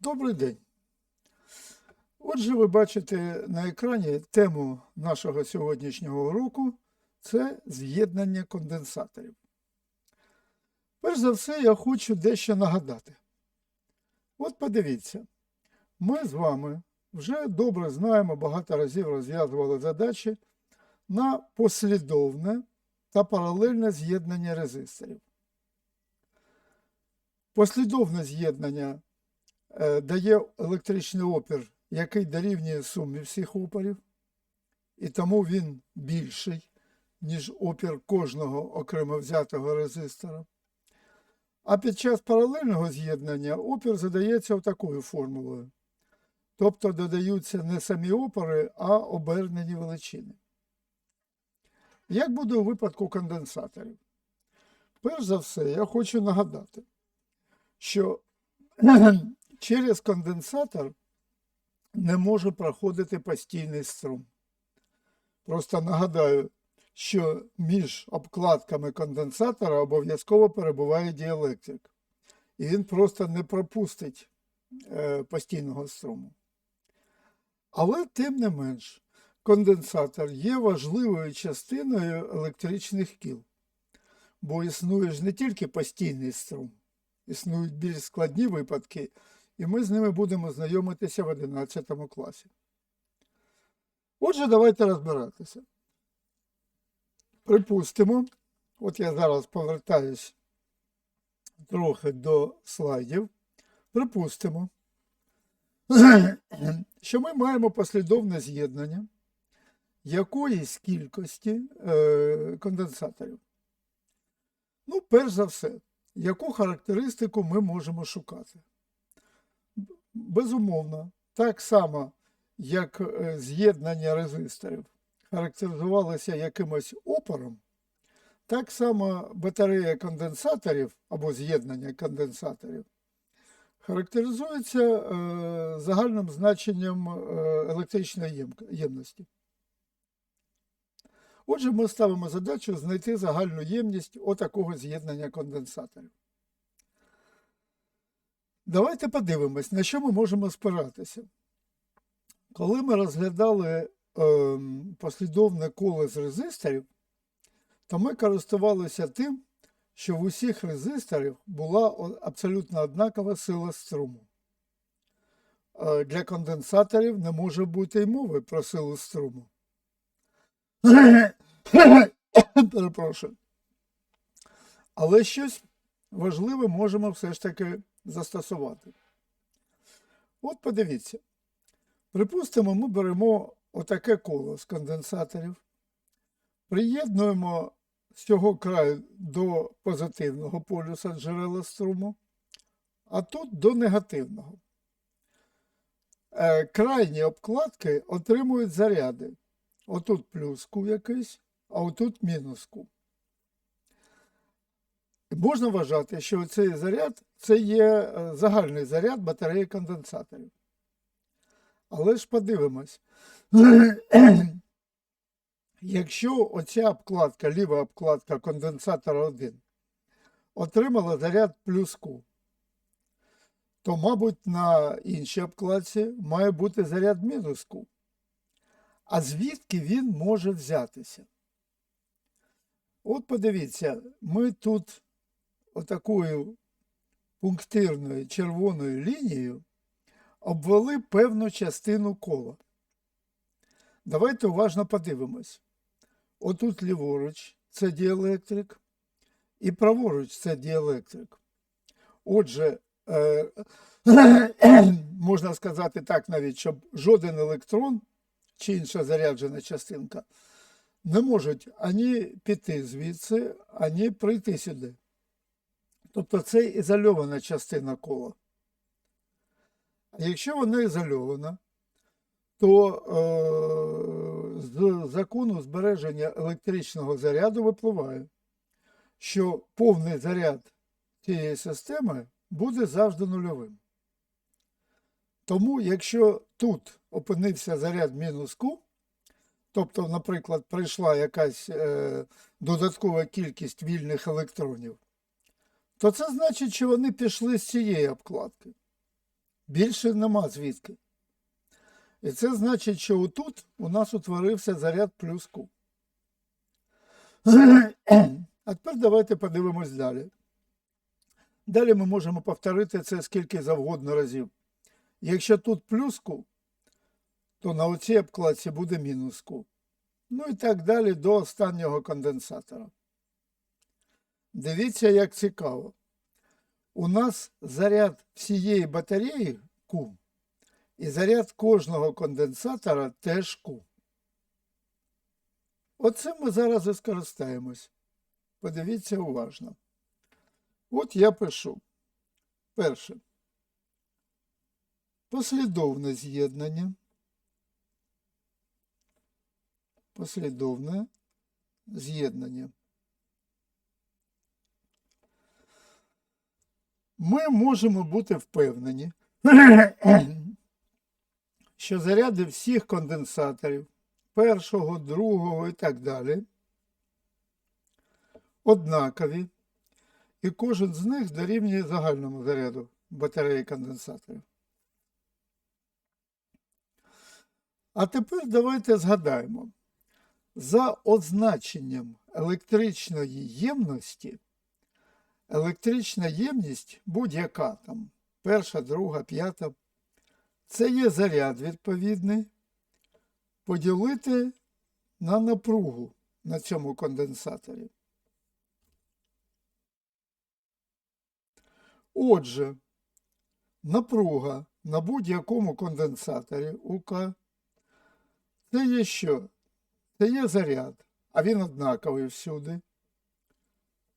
Добрий день. Отже, ви бачите на екрані тему нашого сьогоднішнього уроку це з'єднання конденсаторів. Перш за все, я хочу дещо нагадати. От подивіться, ми з вами вже добре знаємо, багато разів розв'язували задачі на послідовне та паралельне з'єднання резисторів. Послідовне з'єднання дає електричний опір, який дорівнює сумі всіх опорів, і тому він більший, ніж опір кожного окремо взятого резистора. А під час паралельного з'єднання опір задається такою формулою. Тобто додаються не самі опори, а обернені величини. Як буде у випадку конденсаторів? Перш за все, я хочу нагадати, що через конденсатор не може проходити постійний струм. Просто нагадаю, що між обкладками конденсатора обов'язково перебуває діелектрик, і він просто не пропустить е, постійного струму. Але тим не менш, конденсатор є важливою частиною електричних кіл, бо існує ж не тільки постійний струм, існують більш складні випадки, і ми з ними будемо знайомитися в 11 класі. Отже, давайте розбиратися. Припустимо, от я зараз повертаюсь трохи до слайдів. Припустимо, що ми маємо послідовне з'єднання якоїсь кількості е, конденсаторів. Ну, перш за все, яку характеристику ми можемо шукати? Безумовно, так само, як е, з'єднання резисторів характеризувалося якимось опором, так само батарея конденсаторів або з'єднання конденсаторів характеризується е, загальним значенням е, електричної ємності. Отже, ми ставимо задачу знайти загальну ємність отакого з'єднання конденсаторів. Давайте подивимось, на що ми можемо спиратися. Коли ми розглядали е, послідовне коло з резисторів, то ми користувалися тим, що в усіх резисторів була абсолютно однакова сила струму. Е, Для конденсаторів не може бути й мови про силу струму. Перепрошую. Але щось важливе можемо все ж таки застосувати. От подивіться. Припустимо, ми беремо отаке коло з конденсаторів, приєднуємо з цього краю до позитивного полюса джерела струму, а тут до негативного. Е, Крайні обкладки отримують заряди. Отут плюску якийсь, а отут мінуску. Можна вважати, що цей заряд це є е, загальний заряд батареї конденсаторів. Але ж подивимось. Якщо оця обкладка, ліва обкладка конденсатора 1 отримала заряд плюску, то, мабуть, на іншій обкладці має бути заряд мінуску. А звідки він може взятися? От подивіться, ми тут отакою пунктирною червоною лінією обвели певну частину кола. Давайте уважно подивимось. Отут ліворуч це діелектрик, і праворуч це діелектрик. Отже, е, можна сказати так навіть, щоб жоден електрон чи інша заряджена частинка не можуть ані піти звідси, ані прийти сюди. Тобто це ізольована частина кола. А якщо вона ізольована, то е, з закону збереження електричного заряду випливає, що повний заряд цієї системи буде завжди нульовим. Тому, якщо тут опинився заряд мінус Q, тобто, наприклад, прийшла якась е, додаткова кількість вільних електронів, то це значить, що вони пішли з цієї обкладки. Більше нема звідки. І це значить, що отут у нас утворився заряд плюс Q. А тепер давайте подивимось далі. Далі ми можемо повторити це скільки завгодно разів. Якщо тут плюс Q, то на оцій обкладці буде мінус Q. Ну і так далі до останнього конденсатора. Дивіться, як цікаво. У нас заряд всієї батареї Q, і заряд кожного конденсатора теж Q. Оце ми зараз і скористаємось. Подивіться уважно. От я пишу. Перше. Послідовне з'єднання. Послідовне з'єднання. Ми можемо бути впевнені, що заряди всіх конденсаторів першого, другого і так далі однакові, і кожен з них дорівнює загальному заряду батареї конденсаторів. А тепер давайте згадаємо. За означенням електричної ємності, електрична ємність будь-яка там, перша, друга, п'ята, це є заряд відповідний, поділити на напругу на цьому конденсаторі. Отже, напруга на будь-якому конденсаторі УК це є що? Це є заряд, а він однаковий всюди.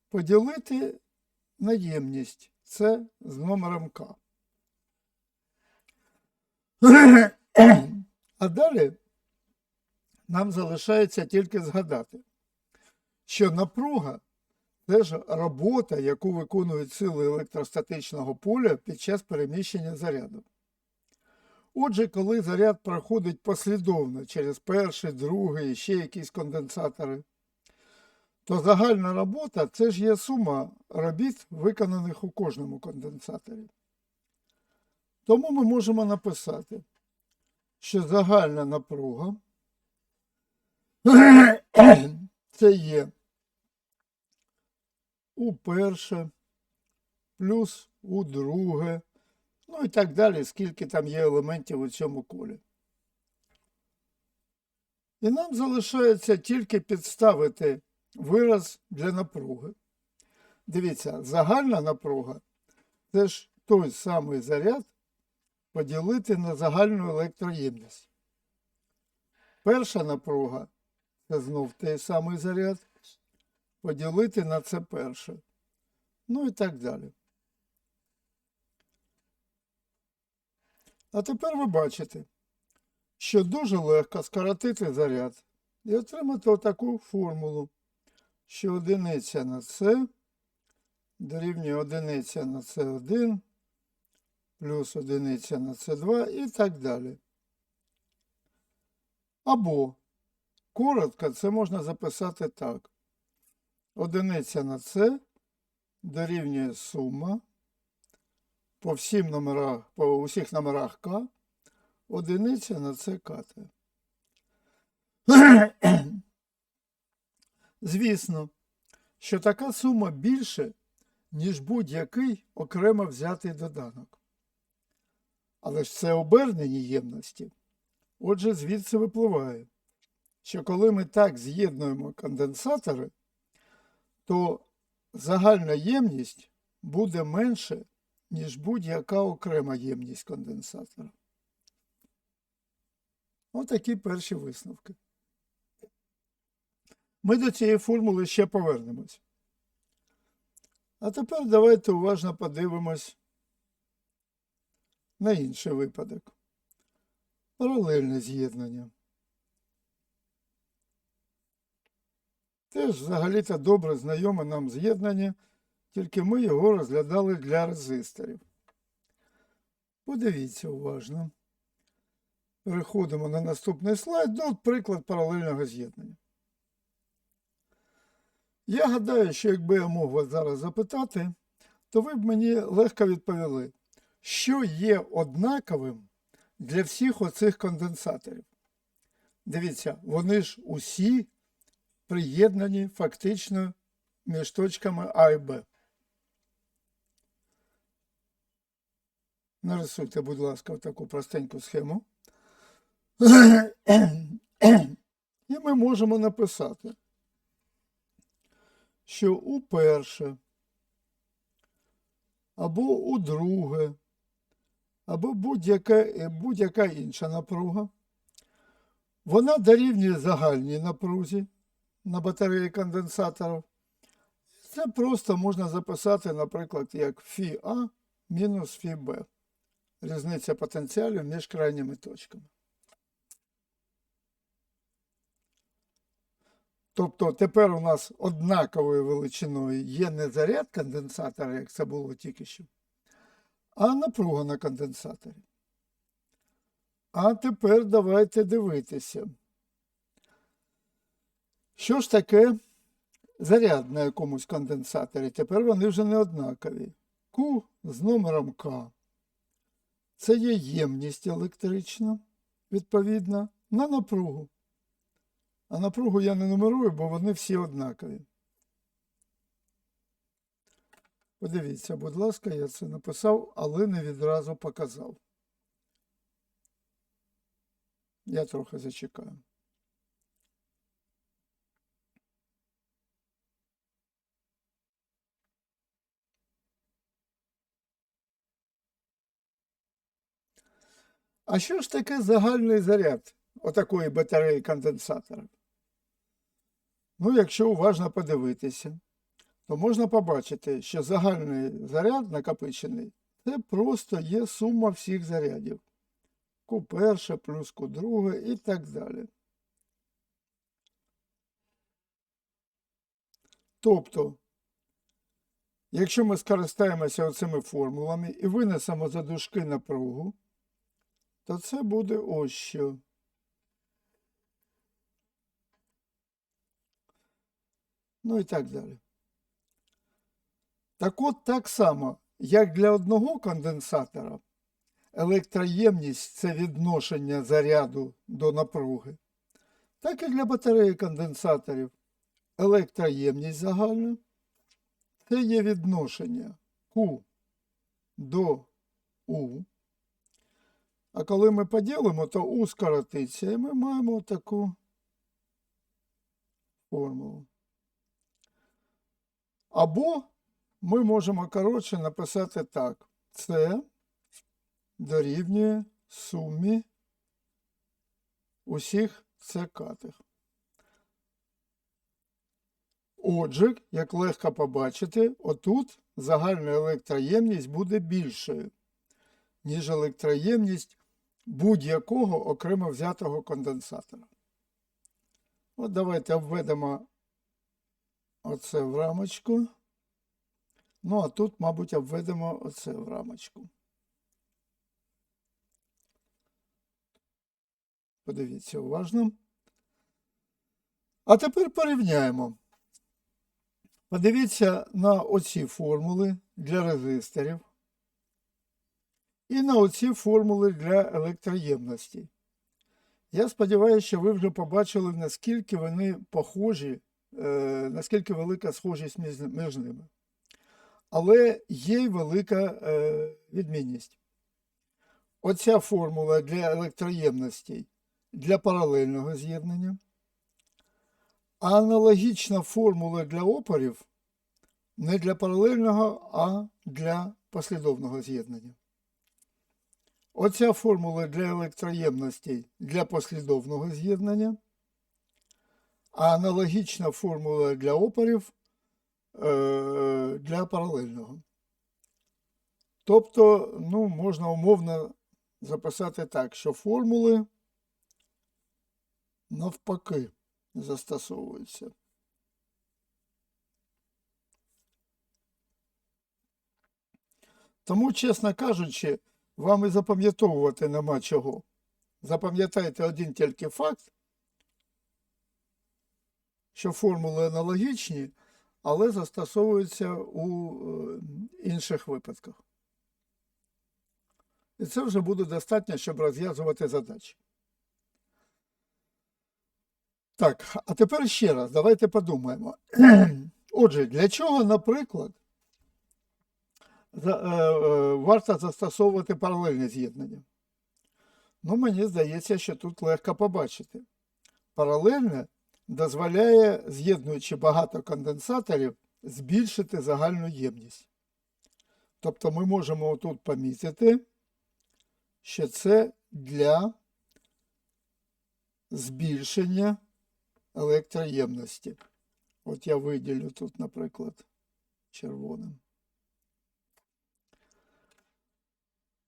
Поділити на ємність це з номером К. А далі нам залишається тільки згадати, що напруга це ж робота, яку виконують сили електростатичного поля під час переміщення заряду. Отже, коли заряд проходить послідовно через перший, другий ще якісь конденсатори, то загальна робота це ж є сума робіт, виконаних у кожному конденсаторі. Тому ми можемо написати, що загальна напруга це є у перше, плюс у друге, ну і так далі, скільки там є елементів у цьому колі. І нам залишається тільки підставити вираз для напруги. Дивіться, загальна напруга це ж той самий заряд поділити на загальну електроємність. Перша напруга це знов той самий заряд поділити на це перше. Ну і так далі. А тепер ви бачите, що дуже легко скоротити заряд і отримати отаку формулу, що одиниця на С дорівнює одиниця на С1 плюс одиниця на С2 і так далі. Або коротко це можна записати так. Одиниця на С дорівнює сума по всім номерах, по усіх номерах К, одиниця на С КТ. Звісно, що така сума більше, ніж будь-який окремо взятий доданок. Але ж це обернені ємності. Отже, звідси випливає, що коли ми так з'єднуємо конденсатори, то загальна ємність буде менше, ніж будь-яка окрема ємність конденсатора. Отакі перші висновки. Ми до цієї формули ще повернемось. А тепер давайте уважно подивимось на інший випадок. Паралельне з'єднання. Теж взагалі-то добре знайоме нам з'єднання, тільки ми його розглядали для резисторів. Подивіться уважно. Переходимо на наступний слайд. Ну, от приклад паралельного з'єднання. Я гадаю, що якби я мог вас зараз запитати, то ви б мені легко відповіли, що є однаковим для всіх оцих конденсаторів. Дивіться, вони ж усі приєднані фактично між точками А і Б. Нарисуйте, будь ласка, таку простеньку схему. І ми можемо написати, що у перше, або у друге, або будь-яка будь-яка інша напруга, вона дорівнює загальній напрузі на батареї конденсаторів. Це просто можна записати, наприклад, як фі А мінус фі Б. Різниця потенціалів між крайніми точками. Тобто тепер у нас однаковою величиною є не заряд конденсатора, як це було тільки що, а напруга на конденсаторі. А тепер давайте дивитися. Що ж таке заряд на якомусь конденсаторі? Тепер вони вже не однакові. Q з номером К. Це є ємність електрична, відповідна, на напругу. А напругу я не нумерую, бо вони всі однакові. Подивіться, будь ласка, я це написав, але не відразу показав. Я трохи зачекаю. А що ж таке загальний заряд отакої батареї конденсатора? Ну, якщо уважно подивитися, то можна побачити, що загальний заряд накопичений це просто є сума всіх зарядів. Q перше плюс Q друге і так далі. Тобто, якщо ми скористаємося оцими формулами і винесемо за дужки напругу, то це буде ось що. Ну і так далі. Так от так само, як для одного конденсатора, електроємність це відношення заряду до напруги, так і для батареї конденсаторів електроємність загальна це є відношення Q до U. А коли ми поділимо, то U скоротиться, і ми маємо таку формулу. Або ми можемо, коротше, написати так. Це дорівнює сумі усіх цекатих. Отже, як легко побачити, отут загальна електроємність буде більшою, ніж електроємність будь-якого окремо взятого конденсатора. От давайте обведемо оце в рамочку. Ну, а тут, мабуть, обведемо оце в рамочку. Подивіться уважно. А тепер порівняємо. Подивіться на оці формули для резисторів і на оці формули для електроємності. Я сподіваюся, що ви вже побачили, наскільки вони похожі, наскільки велика схожість між, між ними. Але є й велика е, відмінність. Оця формула для електроємностей для паралельного з'єднання. Аналогічна формула для опорів не для паралельного, а для послідовного з'єднання. Оця формула для електроємностей для послідовного з'єднання, а аналогічна формула для опорів е, для паралельного. Тобто, ну, можна умовно записати так, що формули навпаки застосовуються. Тому, чесно кажучи, вам і запам'ятовувати нема чого. Запам'ятайте один тільки факт, що формули аналогічні, але застосовуються у е, інших випадках. І це вже буде достатньо, щоб розв'язувати задачі. Так, а тепер ще раз, давайте подумаємо. Отже, для чого, наприклад, е, е, варто застосовувати паралельне з'єднання? Ну, мені здається, що тут легко побачити. Паралельне дозволяє, з'єднуючи багато конденсаторів, збільшити загальну ємність. Тобто ми можемо тут помітити, що це для збільшення електроємності. От я виділю тут, наприклад, червоним.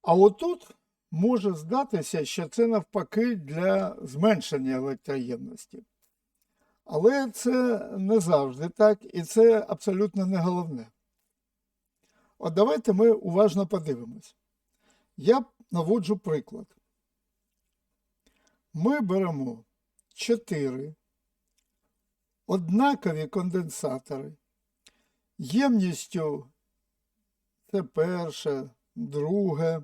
А отут може здатися, що це навпаки для зменшення електроємності. Але це не завжди так, і це абсолютно не головне. От давайте ми уважно подивимось. Я наводжу приклад. Ми беремо 4 однакові конденсатори ємністю це перше, друге,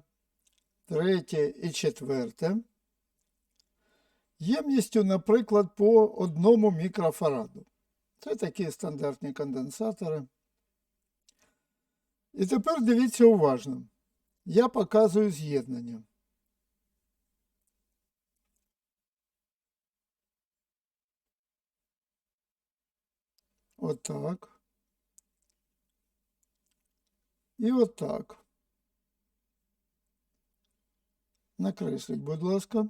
третє і четверте. Ємністю, наприклад, по одному мікрофараду. Це такі стандартні конденсатори. І тепер дивіться уважно. Я показую з'єднання. Отак. І отак. Накресліть, будь ласка.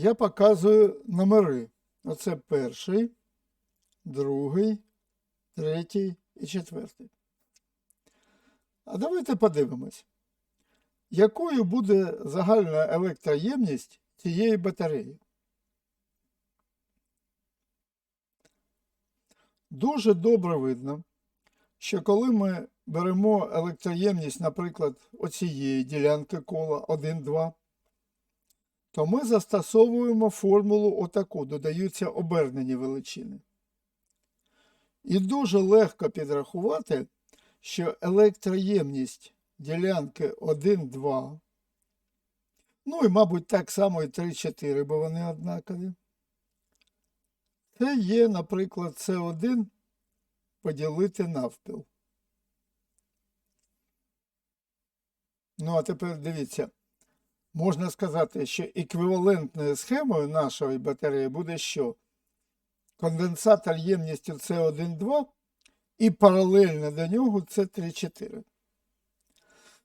Я показую номери. Оце перший, другий, третій і четвертий. А давайте подивимось, якою буде загальна електроємність цієї батареї. Дуже добре видно, що коли ми беремо електроємність, наприклад, оцієї ділянки кола 1-2, то ми застосовуємо формулу отаку, додаються обернені величини. І дуже легко підрахувати, що електроємність ділянки 1-2, ну і, мабуть, так само і 3-4, бо вони однакові. Це є, наприклад, С1 поділити навпіл. Ну, а тепер дивіться, можна сказати, що еквівалентною схемою нашої батареї буде що? Конденсатор ємністю С1,2 і паралельно до нього С3,4.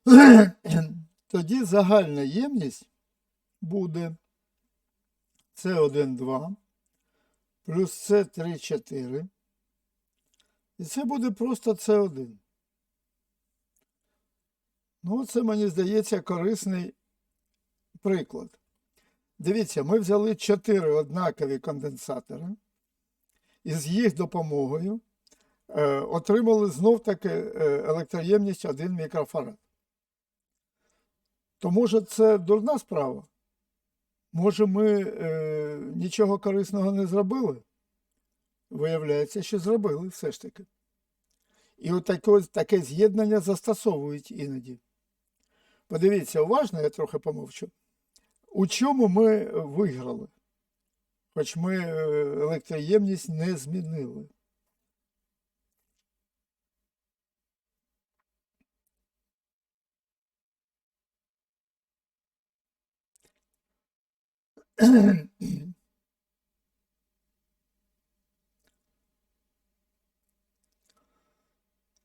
Тоді загальна ємність буде С1,2 плюс С3,4. І це буде просто С1. Ну, це, мені здається, корисний приклад. Дивіться, ми взяли 4 однакові конденсатори і з їх допомогою е, отримали знов-таки е, електроємність 1 мікрофарад. То може це дурна справа? Може ми е, нічого корисного не зробили? Виявляється, що зробили все ж таки. І от таке, таке з'єднання застосовують іноді. Подивіться, уважно, я трохи помовчу. У чому ми виграли? Хоч ми е, електроємність не змінили.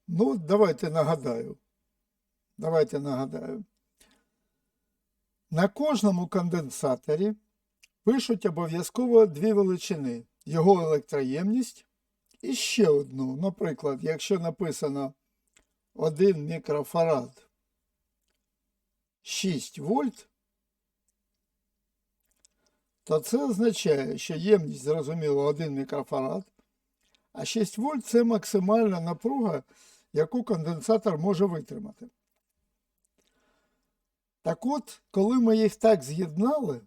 Ну, давайте нагадаю. Давайте нагадаю. На кожному конденсаторі пишуть обов'язково дві величини. Його електроємність і ще одну. Наприклад, якщо написано 1 мікрофарад 6 вольт, то це означає, що ємність, зрозуміло, 1 мікрофарад, а 6 вольт це максимальна напруга, яку конденсатор може витримати. Так от, коли ми їх так з'єднали,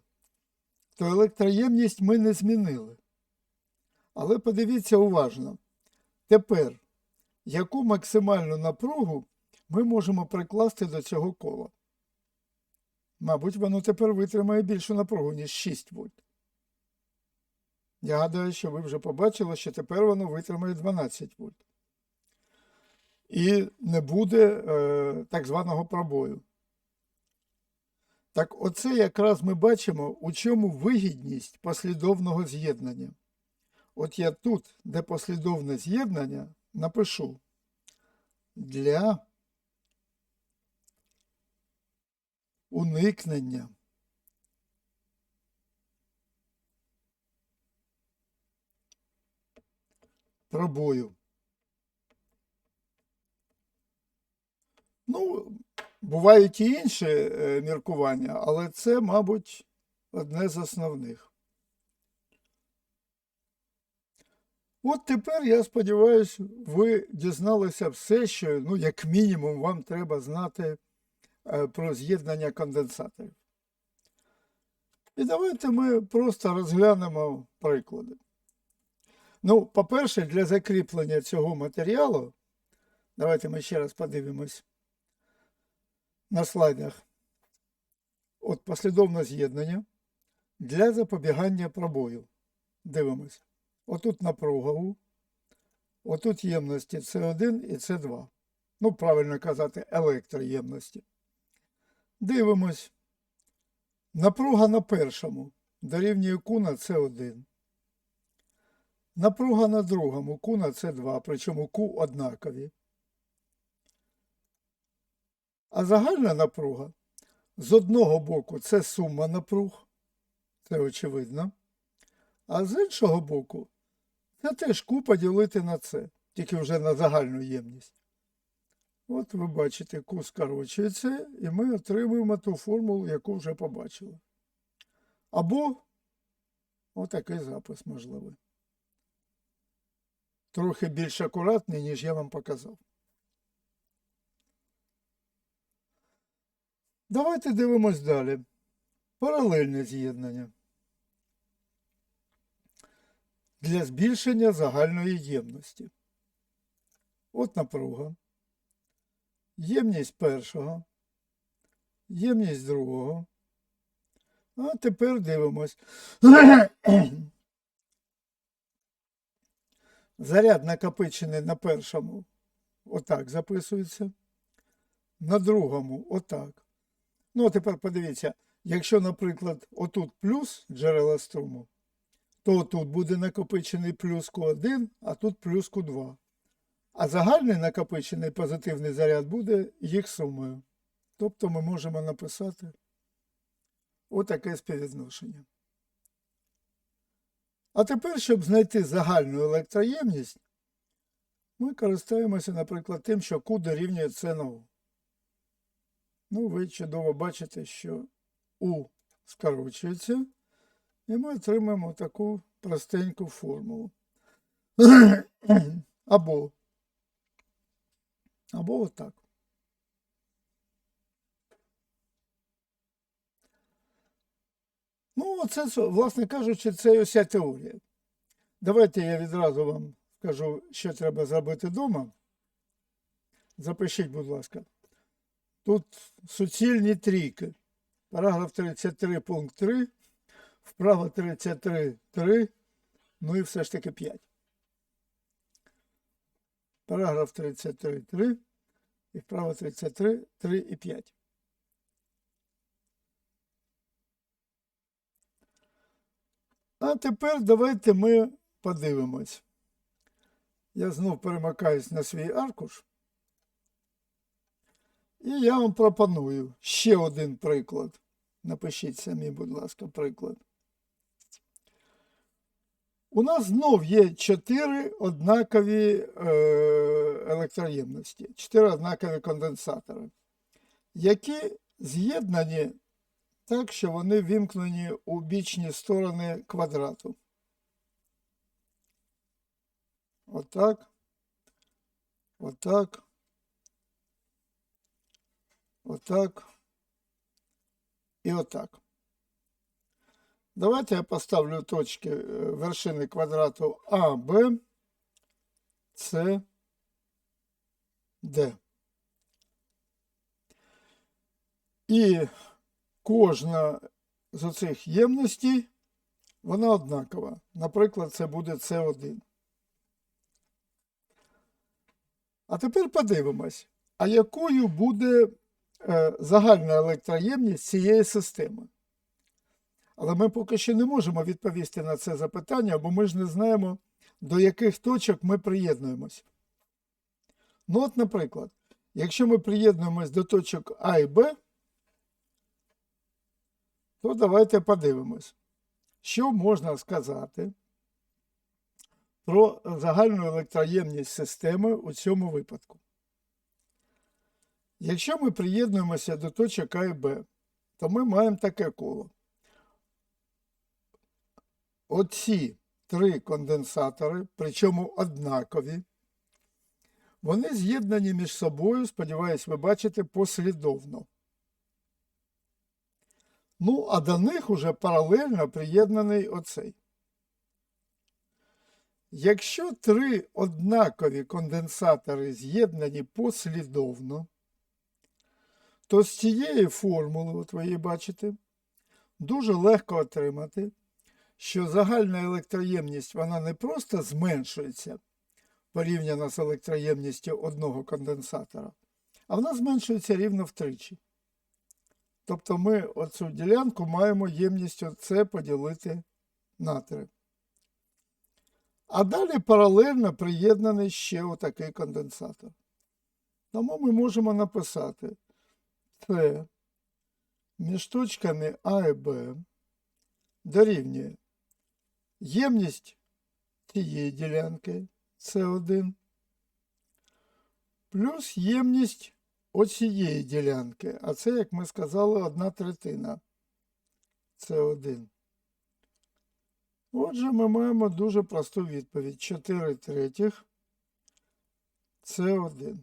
то електроємність ми не змінили. Але подивіться уважно. Тепер, яку максимальну напругу ми можемо прикласти до цього кола? Мабуть, воно тепер витримає більшу напругу, ніж 6 вольт. Я гадаю, що ви вже побачили, що тепер воно витримає 12 вольт. І не буде е, так званого пробою. Так оце якраз ми бачимо, у чому вигідність послідовного з'єднання. От я тут, де послідовне з'єднання, напишу для уникнення пробою. Ну, бувають і інші е, міркування, але це, мабуть, одне з основних. От тепер, я сподіваюся, ви дізналися все, що, ну, як мінімум, вам треба знати е, про з'єднання конденсаторів. І давайте ми просто розглянемо приклади. Ну, по-перше, для закріплення цього матеріалу, давайте ми ще раз подивимось на слайдах. От послідовне з'єднання для запобігання пробою. Дивимось. Отут напруга У, отут ємності С1 і С2. Ну, правильно казати, електроємності. Дивимось. Напруга на першому дорівнює Q на С1. Напруга на другому Q на С2, причому Q однакові. А загальна напруга з одного боку це сума напруг, це очевидно. А з іншого боку, це теж Q поділити на це, тільки вже на загальну ємність. От ви бачите, Q скорочується, і ми отримуємо ту формулу, яку вже побачили. Або отакий запис можливий. Трохи більш акуратний, ніж я вам показав. Давайте дивимось далі. Паралельне з'єднання. Для збільшення загальної ємності. От напруга. Ємність першого. Ємність другого. А тепер дивимось. Заряд накопичений на першому. Отак записується. На другому отак. Ну, а тепер подивіться, якщо, наприклад, отут плюс джерела струму, то тут буде накопичений плюс Q1, а тут плюс Q2. А загальний накопичений позитивний заряд буде їх сумою. Тобто ми можемо написати отаке співвідношення. А тепер, щоб знайти загальну електроємність, ми користуємося, наприклад, тим, що Q дорівнює У. Ну, ви чудово бачите, що У скорочується, і ми отримаємо таку простеньку формулу. Або, або отак. Ну, оце, власне кажучи, це і уся теорія. Давайте я відразу вам скажу, що треба зробити вдома. Запишіть, будь ласка. Тут суцільні трійки. Параграф 33 пункт 3, вправо 33 3, ну і все ж таки 5. Параграф 33 3 і вправо 33 3 і 5. А тепер давайте ми подивимось. Я знов перемикаюсь на свій аркуш. І я вам пропоную ще один приклад. Напишіть самі, будь ласка, приклад. У нас знов є чотири однакові е, електроємності, чотири однакові конденсатори, які з'єднані так, що вони вімкнені у бічні сторони квадрату. Отак. Отак. Отак. І отак. Давайте я поставлю точки е, вершини квадрату А, Б, С, Д. І кожна з оцих ємностей, вона однакова. Наприклад, це буде С1. А тепер подивимось, а якою буде загальна електроємність цієї системи? Але ми поки що не можемо відповісти на це запитання, бо ми ж не знаємо, до яких точок ми приєднуємось. Ну, от, наприклад, якщо ми приєднуємось до точок А і Б, то давайте подивимось, що можна сказати про загальну електроємність системи у цьому випадку. Якщо ми приєднуємося до точок А і Б, то ми маємо таке коло. Оці три конденсатори, причому однакові, вони з'єднані між собою, сподіваюсь, ви бачите, послідовно. Ну, а до них уже паралельно приєднаний оцей. Якщо три однакові конденсатори з'єднані послідовно, то з цієї формули, от ви її бачите, дуже легко отримати, що загальна електроємність вона не просто зменшується порівняно з електроємністю одного конденсатора, а вона зменшується рівно втричі. Тобто ми оцю ділянку маємо ємністю С поділити на 3. А далі паралельно приєднаний ще отакий конденсатор. Тому ми можемо написати С між точками А і Б дорівнює ємність цієї ділянки С1 плюс ємність оцієї ділянки, а це, як ми сказали, одна третина С1. Отже, ми маємо дуже просту відповідь. 4 третіх С1.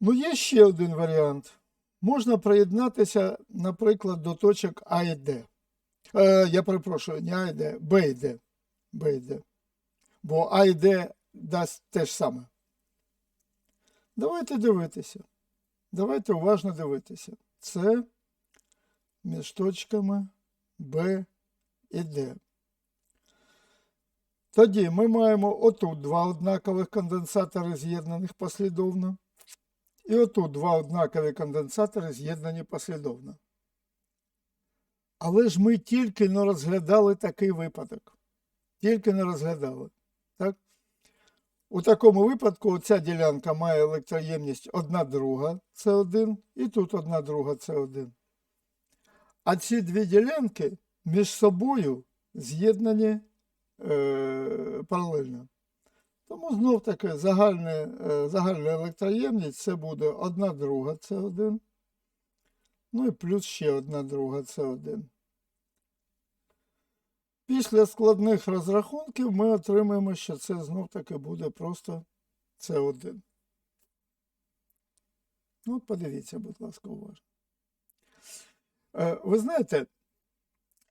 Ну, є ще один варіант. Можна приєднатися, наприклад, до точок А і Д. Е, я перепрошую, не А і Д, Б і Д. Б і Д. Бо А і Д дасть те ж саме. Давайте дивитися. Давайте уважно дивитися. Це між точками Б і Д. Тоді ми маємо отут два однакових конденсатори з'єднаних послідовно. І отут два однакові конденсатори з'єднані послідовно. Але ж ми тільки не розглядали такий випадок. Тільки не розглядали. Так? У такому випадку ця ділянка має електроємність 1 друга С1 і тут 1 друга С1. А ці дві ділянки між собою з'єднані е, паралельно. Тому знов таки загальна, е, загальна електроємність це буде 1 друга С1. Ну і плюс ще 1 друга С1. Після складних розрахунків ми отримаємо, що це знов таки буде просто С1. Ну, подивіться, будь ласка, уважно. Е, Ви знаєте,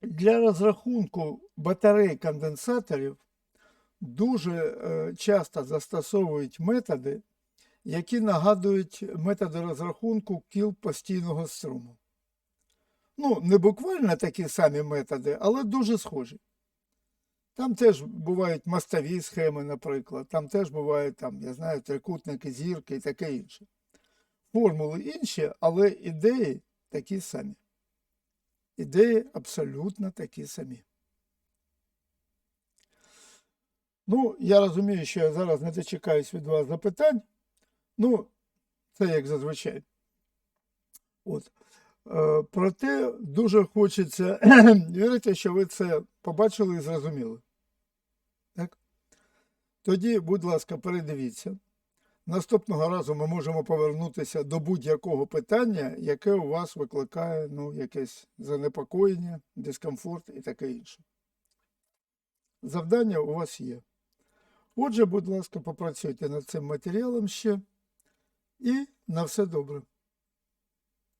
для розрахунку батарей конденсаторів дуже е, часто застосовують методи, які нагадують методи розрахунку кіл постійного струму. Ну, не буквально такі самі методи, але дуже схожі. Там теж бувають мостові схеми, наприклад, там теж бувають, там, я знаю, трикутники, зірки і таке інше. Формули інші, але ідеї такі самі. Ідеї абсолютно такі самі. Ну, я розумію, що я зараз не дочекаюсь від вас запитань. Ну, це як зазвичай. От. Е, Проте дуже хочеться вірити, що ви це побачили і зрозуміли. Так? Тоді, будь ласка, передивіться. Наступного разу ми можемо повернутися до будь-якого питання, яке у вас викликає ну, якесь занепокоєння, дискомфорт і таке інше. Завдання у вас є. Отже, будь ласка, попрацюйте над цим матеріалом ще і на все добре.